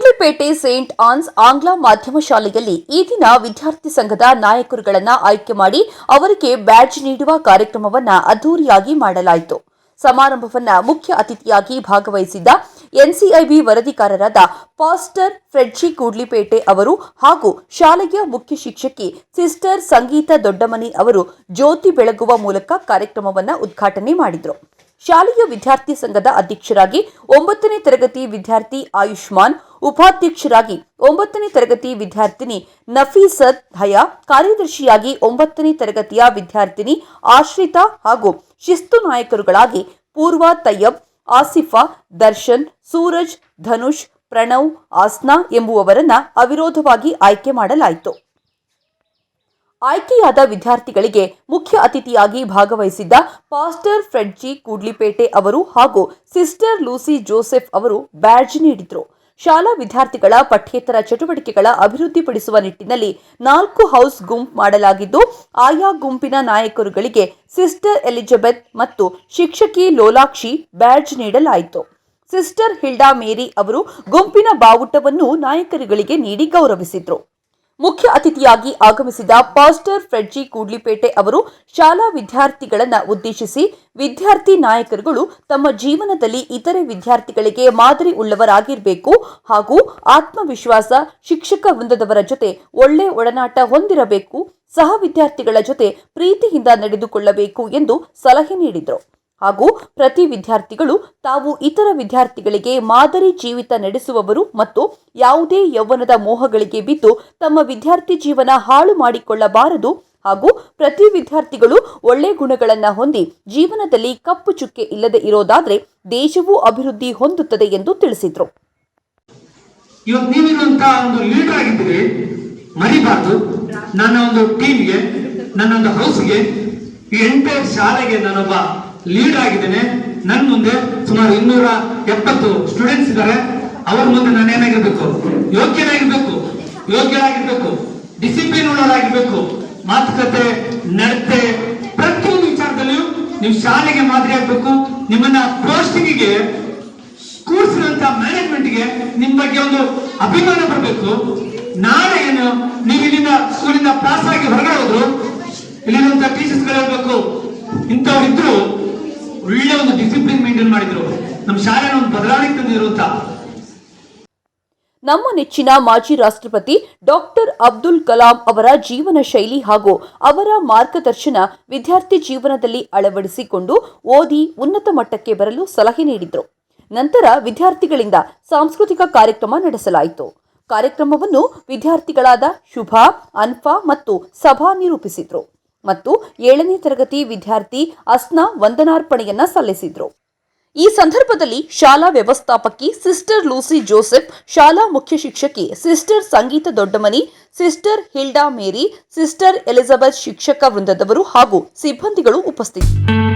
ಕೂಡ್ಲಿಪೇಟೆ Saint ons ಆಂಗ್ಲ ಮಾಧ್ಯಮ ಶಾಲೆಯಲ್ಲಿ ಈ ದಿನ ವಿದ್ಯಾರ್ಥಿ ಸಂಘದ ನಾಯಕರುಗಳನ್ನ ಆಯ್ಕೆ ಮಾಡಿ ಅವರಿಗೆ ಬ್ಯಾಡ್ಜ್ ನೀಡುವ ಕಾರ್ಯಕ್ರಮವನ್ನ ಅದ್ದೂರಿಯಾಗಿ ಮಾಡಲಾಯಿತು. ಸಮಾರಂಭವನ್ನ ಮುಖ್ಯ ಅತಿಥಿಯಾಗಿ ಭಾಗವಹಿಸಿದ್ದ ಎನ್ಸಿಐಬಿ ವರದಿಗಾರರಾದ ಪಾಸ್ಟರ್ ಫ್ರೆಡ್ಜಿ ಕೂಡ್ಲಿಪೇಟೆ ಅವರು ಹಾಗೂ ಶಾಲೆಯ ಮುಖ್ಯ ಶಿಕ್ಷಕಿ ಸಿಸ್ಟರ್ ಸಂಗೀತ ದೊಡ್ಡಮನಿ ಅವರು ಜ್ಯೋತಿ ಬೆಳಗುವ ಮೂಲಕ ಕಾರ್ಯಕ್ರಮವನ್ನ ಉದ್ಘಾಟನೆ ಮಾಡಿದರು. ಶಾಲೆಯ ವಿದ್ಯಾರ್ಥಿ ಸಂಘದ ಅಧ್ಯಕ್ಷರಾಗಿ ಒಂಬತ್ತನೇ ತರಗತಿ ವಿದ್ಯಾರ್ಥಿ ಆಯುಷ್ಮಾನ್ ಉಪಾಧ್ಯಕ್ಷರಾಗಿ ಒಂಬತ್ತನೇ ತರಗತಿ ವಿದ್ಯಾರ್ಥಿನಿ ನಫೀಸತ್ ಹಯಾ, ಕಾರ್ಯದರ್ಶಿಯಾಗಿ ಒಂಬತ್ತನೇ ತರಗತಿಯ ವಿದ್ಯಾರ್ಥಿನಿ ಆಶ್ರಿತಾ ಹಾಗೂ ಶಿಸ್ತು ನಾಯಕರುಗಳಾಗಿ ಪೂರ್ವ ತಯ್ಯಬ್ ಆಸಿಫಾ, ದರ್ಶನ್, ಸೂರಜ್, ಧನುಷ್, ಪ್ರಣವ್, ಆಸ್ನಾ ಎಂಬುವವರನ್ನ ಅವಿರೋಧವಾಗಿ ಆಯ್ಕೆ ಮಾಡಲಾಯಿತು. ಆಯ್ಕೆಯಾದ ವಿದ್ಯಾರ್ಥಿಗಳಿಗೆ ಮುಖ್ಯ ಅತಿಥಿಯಾಗಿ ಭಾಗವಹಿಸಿದ್ದ ಪಾಸ್ಟರ್ ಫ್ರೆಡ್ಜಿ ಕೂಡ್ಲಿಪೇಟೆ ಅವರು ಹಾಗೂ ಸಿಸ್ಟರ್ ಲೂಸಿ ಜೋಸೆಫ್ ಅವರು ಬ್ಯಾಡ್ಜ್ ನೀಡಿದರು. ಶಾಲಾ ವಿದ್ಯಾರ್ಥಿಗಳ ಪಠ್ಯೇತರ ಚಟುವಟಿಕೆಗಳ ಅಭಿವೃದ್ಧಿಪಡಿಸುವ ನಿಟ್ಟಿನಲ್ಲಿ ನಾಲ್ಕು ಹೌಸ್ ಗುಂಪು ಮಾಡಲಾಗಿದ್ದು, ಆಯಾ ಗುಂಪಿನ ನಾಯಕರುಗಳಿಗೆ ಸಿಸ್ಟರ್ ಎಲಿಜಬೆತ್ ಮತ್ತು ಶಿಕ್ಷಕಿ ಲೋಲಾಕ್ಷಿ ಬ್ಯಾಡ್ಜ್ ನೀಡಲಾಯಿತು. ಸಿಸ್ಟರ್ ಹಿಲ್ಡಾ ಮೇರಿ ಅವರು ಗುಂಪಿನ ಬಾವುಟವನ್ನು ನಾಯಕರುಗಳಿಗೆ ನೀಡಿ ಗೌರವಿಸಿದ್ರು. ಮುಖ್ಯ ಅತಿಥಿಯಾಗಿ ಆಗಮಿಸಿದ ಪಾಸ್ಟರ್ ಫ್ರೆಡ್ಜಿ ಕೂಡ್ಲಿಪೇಟೆ ಅವರು ಶಾಲಾ ವಿದ್ಯಾರ್ಥಿಗಳನ್ನು ಉದ್ದೇಶಿಸಿ ವಿದ್ಯಾರ್ಥಿ ನಾಯಕರುಗಳು ತಮ್ಮ ಜೀವನದಲ್ಲಿ ಇತರೆ ವಿದ್ಯಾರ್ಥಿಗಳಿಗೆ ಮಾದರಿ ಉಳ್ಳವರಾಗಿರಬೇಕು ಹಾಗೂ ಆತ್ಮವಿಶ್ವಾಸ ಶಿಕ್ಷಕ ವೃಂದದವರ ಜೊತೆ ಒಳ್ಳೆ ಒಡನಾಟ ಹೊಂದಿರಬೇಕು, ಸಹ ವಿದ್ಯಾರ್ಥಿಗಳ ಜೊತೆ ಪ್ರೀತಿಯಿಂದ ನಡೆದುಕೊಳ್ಳಬೇಕು ಎಂದು ಸಲಹೆ ನೀಡಿದರು. ಹಾಗೂ ಪ್ರತಿ ವಿದ್ಯಾರ್ಥಿಗಳು ತಾವು ಇತರ ವಿದ್ಯಾರ್ಥಿಗಳಿಗೆ ಮಾದರಿ ಜೀವಿತ ನಡೆಸುವವರು ಮತ್ತು ಯಾವುದೇ ಯೌವನದ ಮೋಹಗಳಿಗೆ ಬಿದ್ದು ತಮ್ಮ ವಿದ್ಯಾರ್ಥಿ ಜೀವನ ಹಾಳು ಮಾಡಿಕೊಳ್ಳಬಾರದು ಹಾಗೂ ಪ್ರತಿ ವಿದ್ಯಾರ್ಥಿಗಳು ಒಳ್ಳೆ ಗುಣಗಳನ್ನು ಹೊಂದಿ ಜೀವನದಲ್ಲಿ ಕಪ್ಪು ಚುಕ್ಕೆ ಇಲ್ಲದೆ ಇರೋದಾದರೆ ದೇಶವೂ ಅಭಿವೃದ್ಧಿ ಹೊಂದುತ್ತದೆ ಎಂದು ತಿಳಿಸಿದರು. ಇವತ್ತು ನೀವಿರುವಂತಹ ಒಂದು ಲೀಡರ್ ಆಗಿದ್ದೀರಿ. ಮರಿಬಾರ್ದು. ನನ್ನ ಒಂದು ಟೀಮ್ಗೆ, ನನ್ನ ಒಂದು ಹೌಸ್ಗೆ ಎಂಟೈರ್ ಶಾಲೆಗೆ ನಾನೊಬ್ಬ ಲೀಡರ್ ಆಗಿದ್ದೇನೆ. ನನ್ನ ಮುಂದೆ ಸುಮಾರು ಇನ್ನೂರ ಎಪ್ಪತ್ತು ಸ್ಟೂಡೆಂಟ್ಸ್ ಇದ್ದಾರೆ. ಅವ್ರ ಮುಂದೆ ನಾನು ಏನಾಗಿರ್ಬೇಕು? ಯೋಗ್ಯನಾಗಿರ್ಬೇಕು. ಯೋಗ್ಯರಾಗಿರ್ಬೇಕು. ಡಿಸಿಪ್ಲಿನ್ ಉಳ್ಳವರಾಗಿರ್ಬೇಕು. ಮಾತುಕತೆ, ನಡತೆ, ಪ್ರತಿಯೊಂದು ವಿಚಾರದಲ್ಲಿಯೂ ನೀವು ಶಾಲೆಗೆ ಮಾದರಿ ಆಗ್ಬೇಕು. ನಿಮ್ಮನ್ನ ಪೋಸ್ಟಿಂಗಿಗೆ ಕೂರಿಸಿದಂತ ಮ್ಯಾನೇಜ್ಮೆಂಟ್ಗೆ ನಿಮ್ ಬಗ್ಗೆ ಒಂದು ಅಭಿಮಾನ ಬರಬೇಕು. ನಾಳೆ ಏನು ನೀವು ಇಲ್ಲಿಂದ ಸ್ಕೂಲಿಂದ ಪಾಸ್ ಆಗಿ ಹೊರಗಡೆ ಹೋದ್ರು, ಇಲ್ಲಿರುವಂತ ಟೀಚರ್ಸ್ ಹೇಳ್ಬೇಕು, ಇಂಥವ್ರು ಒಳ್ಳೆ ಒಂದು ಡಿಸಿಪ್ಲಿನ್ ಮೇಂಟೈನ್ ಮಾಡಿದ್ರು. ನಮ್ಮ ಶಾಲೆನ ಒಂದು ಬದಲಾವಣೆ ತಂದಿರುವಂತ ನಮ್ಮ ನೆಚ್ಚಿನ ಮಾಜಿ ರಾಷ್ಟ್ರಪತಿ ಡಾಕ್ಟರ್ ಅಬ್ದುಲ್ ಕಲಾಂ ಅವರ ಜೀವನ ಶೈಲಿ ಹಾಗೂ ಅವರ ಮಾರ್ಗದರ್ಶನ ವಿದ್ಯಾರ್ಥಿ ಜೀವನದಲ್ಲಿ ಅಳವಡಿಸಿಕೊಂಡು ಓದಿ ಉನ್ನತ ಮಟ್ಟಕ್ಕೆ ಬರಲು ಸಲಹೆ ನೀಡಿದರು. ನಂತರ ವಿದ್ಯಾರ್ಥಿಗಳಿಂದ ಸಾಂಸ್ಕೃತಿಕ ಕಾರ್ಯಕ್ರಮ ನಡೆಸಲಾಯಿತು. ಕಾರ್ಯಕ್ರಮವನ್ನು ವಿದ್ಯಾರ್ಥಿಗಳಾದ ಶುಭಾ, ಅನ್ಫಾ ಮತ್ತು ಸಭಾ ನಿರೂಪಿಸಿದ್ರು. ಮತ್ತು ಏಳನೇ ತರಗತಿ ವಿದ್ಯಾರ್ಥಿ ಅಸ್ನಾ ವಂದನಾರ್ಪಣೆಯನ್ನ ಸಲ್ಲಿಸಿದ್ರು. ಈ ಸಂದರ್ಭದಲ್ಲಿ ಶಾಲಾ ವ್ಯವಸ್ಥಾಪಕಿ ಸಿಸ್ಟರ್ ಲೂಸಿ ಜೋಸೆಫ್, ಶಾಲಾ ಮುಖ್ಯ ಶಿಕ್ಷಕಿ sister Sangeetha Doddamani, sister Hilda Mary, sister Elizabeth ಶಿಕ್ಷಕ ವೃಂದದವರು ಹಾಗೂ ಸಿಬ್ಬಂದಿಗಳು ಉಪಸ್ಥಿತರು